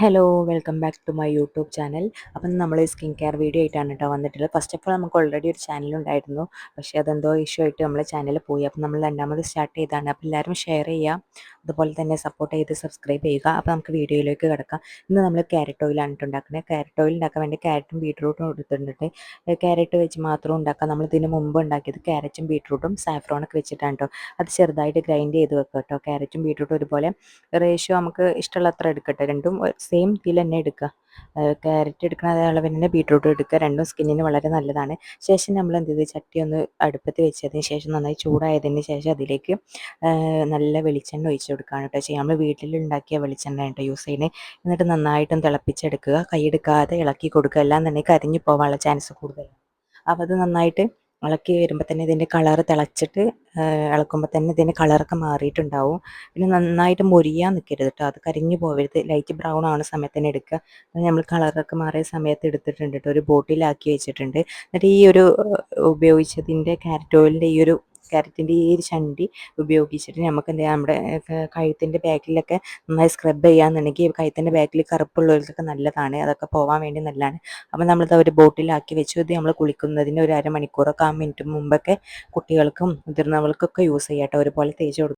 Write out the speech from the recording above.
Hello welcome back to my YouTube channel അപ്പം നമ്മൾ skin care video ആയിട്ടാണ് കേട്ടോ വന്നിട്ടുള്ളത്. ഫസ്റ്റ് ഓഫ് ഓൾ നമുക്ക് ഓൾറെഡി ഒരു ചാനൽ ഉണ്ടായിരുന്നു. പക്ഷേ അതെന്തോ ഇഷ്യൂ ആയിട്ട് നമ്മൾ ചാനൽ പോയി. അപ്പം നമ്മൾ രണ്ടാമത് സ്റ്റാർട്ട് ചെയ്താണ്. അപ്പം എല്ലാവരും ഷെയർ ചെയ്യുക അതുപോലെ തന്നെ സപ്പോർട്ട് ചെയ്ത് സബ്സ്ക്രൈബ് ചെയ്യുക. അപ്പോൾ നമുക്ക് വീഡിയോയിലേക്ക് കിടക്കാം. ഇന്ന് നമ്മൾ ക്യാരറ്റ് ഓയിൽ ആണ് ഉണ്ടാക്കുന്നത്. ക്യാരറ്റ് ഓയിൽ ഉണ്ടാക്കാൻ വേണ്ടി ക്യാരറ്റും ബീട്രൂട്ടും എടുത്തിട്ടുണ്ട്. ക്യാരറ്റ് വെച്ച് മാത്രം ഉണ്ടാക്കാം. നമ്മൾ ഇതിന് മുമ്പ് ഉണ്ടാക്കിയത് ക്യാരറ്റും ബീട്രൂട്ടും സാഫ്രോണൊക്കെ വെച്ചിട്ടാണ് കേട്ടോ അത് ചെറുതായിട്ട് ഗ്രൈൻഡ് ചെയ്ത് വെക്കുക കേട്ടോ ക്യാരറ്റും ബീട്രൂട്ടും ഒരുപോലെ. റേഷ്യോ നമുക്ക് ഇഷ്ടമുള്ള അത്ര എടുക്കട്ടെ. രണ്ടും സെയിം ഇതിൽ തന്നെ എടുക്കുക ക്യാരറ്റ് എടുക്കുന്ന അതേ അളവിൽ തന്നെ ബീട്രൂട്ട് എടുക്കുക രണ്ടും സ്കിന്നിന് വളരെ നല്ലതാണ്. ശേഷം നമ്മൾ എന്ത് ചെയ്ത്? ചട്ടി ഒന്ന് അടുപ്പത്ത് വെച്ചതിന് ശേഷം നന്നായി ചൂടായതിന് ശേഷം അതിലേക്ക് നല്ല വെളിച്ചെണ്ണ ഒഴിച്ച് കൊടുക്കുകയാണ് കേട്ടോ ചെയ്യുക. നമ്മൾ വീട്ടിൽ ഉണ്ടാക്കിയ വെളിച്ചെണ്ണ കേട്ടോ യൂസ് ചെയ്യുന്നത് എന്നിട്ട് നന്നായിട്ടും തിളപ്പിച്ചെടുക്കുക. കൈയെടുക്കാതെ ഇളക്കി കൊടുക്കുക. എല്ലാം തന്നെ കരിഞ്ഞു പോകാനുള്ള ചാൻസ് കൂടുതലാണ്. അപ്പോൾ അത് നന്നായിട്ട് ഇളക്കി വരുമ്പോൾ തന്നെ ഇതിന്റെ കളർ തിളച്ചിട്ട് ഇളക്കുമ്പോൾ തന്നെ ഇതിന്റെ കളറൊക്കെ മാറിയിട്ടുണ്ടാവും. പിന്നെ നന്നായിട്ട് മൊരിയാൻ നിൽക്കരുത് കേട്ടോ അത് കരിഞ്ഞു പോകരുത് ലൈറ്റ് ബ്രൗൺ ആവുന്ന സമയത്ത് തന്നെ എടുക്കുക. നമ്മൾ കളറൊക്കെ മാറിയ സമയത്ത് എടുത്തിട്ടുണ്ട് കേട്ടോ ഒരു ബോട്ടിലാക്കി വെച്ചിട്ടുണ്ട്. എന്നിട്ട് ഈ ഒരു ഉപയോഗിച്ചതിന്റെ ക്യാരറ്റ് ഓയിലിന്റെ ഈ ഒരു ക്യാരറ്റിന്റെ ഈ ഒരു ചണ്ടി ഉപയോഗിച്ചിട്ട് നമുക്ക് എന്താ നമ്മുടെ കഴുത്തിന്റെ ബാക്കിലൊക്കെ നന്നായി സ്ക്രബ് ചെയ്യാന്നുണ്ടെങ്കിൽ കഴുത്തിന്റെ ബാക്കിൽ കറുപ്പുള്ളവർക്കൊക്കെ നല്ലതാണ്. അതൊക്കെ പോകാൻ വേണ്ടി നല്ലതാണ്. അപ്പോൾ നമ്മളിത് ഒരു ബോട്ടിലാക്കി വെച്ചു. ഇത് നമ്മൾ കുളിക്കുന്നതിന് ഒരു അരമണിക്കൂറൊക്കെ ആ മിനിറ്റ് മുമ്പൊക്കെ കുട്ടികൾക്കും മുതിർന്നവർക്കൊക്കെ യൂസ് ചെയ്യാട്ടോ. ഒരുപോലെ തേച്ച് കൊടുക്കും.